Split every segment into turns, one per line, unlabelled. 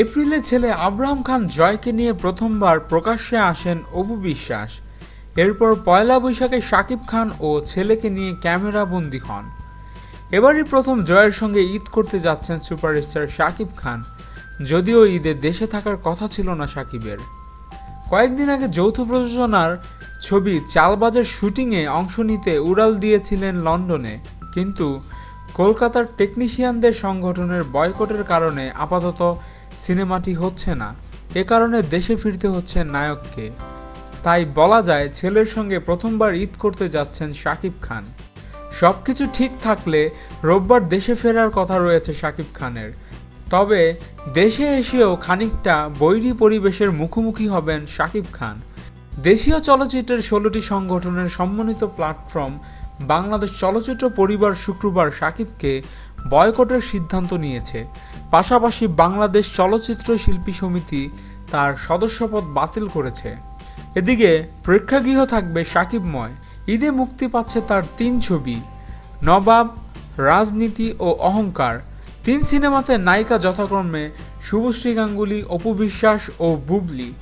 এপ্রিলে ছেলে আব্রাহাম খান জয়কে নিয়ে প্রথমবার প্রকাশ্যে আসেন অপু বিশ্বাস। এরপর পয়লা বৈশাখে শাকিব খান ও ছেলেকে নিয়ে ক্যামেরা বন্দি হন। এবারই প্রথম জয়ের সঙ্গে ঈদ করতে যাচ্ছেন সুপারস্টার শাকিব খান। যদিও ঈদে দেশে থাকার কথা ছিল না শাকিবের কয়েকদিন আগে যৌথ প্রযোজনার ছবি চালবাজের শুটিংয়ে অংশ নিতে উড়াল দিয়েছিলেন লন্ডনে। কিন্তু কলকাতার টেকনিশিয়ানদের সংগঠনের বয়কটের কারণে আপাতত সিনেমাটি হচ্ছে না। এ কারণে দেশে ফিরতে হচ্ছে নায়ককে। তাই বলা যায়, ছেলের সঙ্গে প্রথমবার ঈদ করতে যাচ্ছেন শাকিব খান। সবকিছু ঠিক থাকলে রোববার দেশে ফেরার কথা রয়েছে শাকিব খানের। তবে দেশে এসেও খানিকটা বৈরী পরিবেশের মুখোমুখি হবেন শাকিব খান। দেশীয় চলচ্চিত্রের ষোলোটি সংগঠনের সম্মানিত প্ল্যাটফর্ম বাংলাদেশ চলচ্চিত্র পরিবার শুক্রবার সাকিবকে বয়কটের সিদ্ধান্ত নিয়েছে। পাশাপাশি বাংলাদেশ চলচ্চিত্র শিল্পী সমিতি তার সদস্যপদ বাতিল করেছে। এদিকে প্রেক্ষাগৃহ থাকবে সাকিবময়। ঈদে মুক্তি পাচ্ছে তার তিন ছবি, নবাব, রাজনীতি ও অহংকার। তিন সিনেমাতে নায়িকা যথাক্রমে শুভশ্রী গাঙ্গুলি, অপু বিশ্বাস ও বুবলি।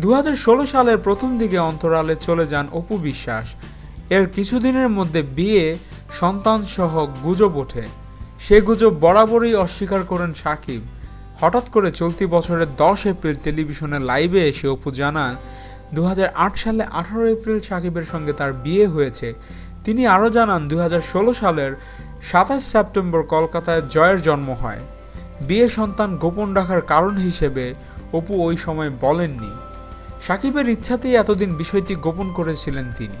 দু হাজার ষোলো সালের প্রথম দিকে অন্তরালে চলে যান অপু বিশ্বাস। এর কিছুদিনের মধ্যে বিয়ে সন্তান সহ গুজব ওঠে। সে গুজব বরাবরই অস্বীকার করেন সাকিব। হঠাৎ করে চলতি বছরের দশ এপ্রিল টেলিভিশনে লাইভে এসে অপু জানান দু হাজার আট সালে আঠারো এপ্রিল সাকিবের সঙ্গে তার বিয়ে হয়েছে। তিনি আরও জানান দুই হাজার ষোলো সালের সাতাশ সেপ্টেম্বর কলকাতায় জয়ের জন্ম হয়। বিয়ে সন্তান গোপন রাখার কারণ হিসেবে অপু ওই সময় বলেননি। সাকিবের ইচ্ছাতেই এতদিন বিষয়টি গোপন করেছিলেন তিনি।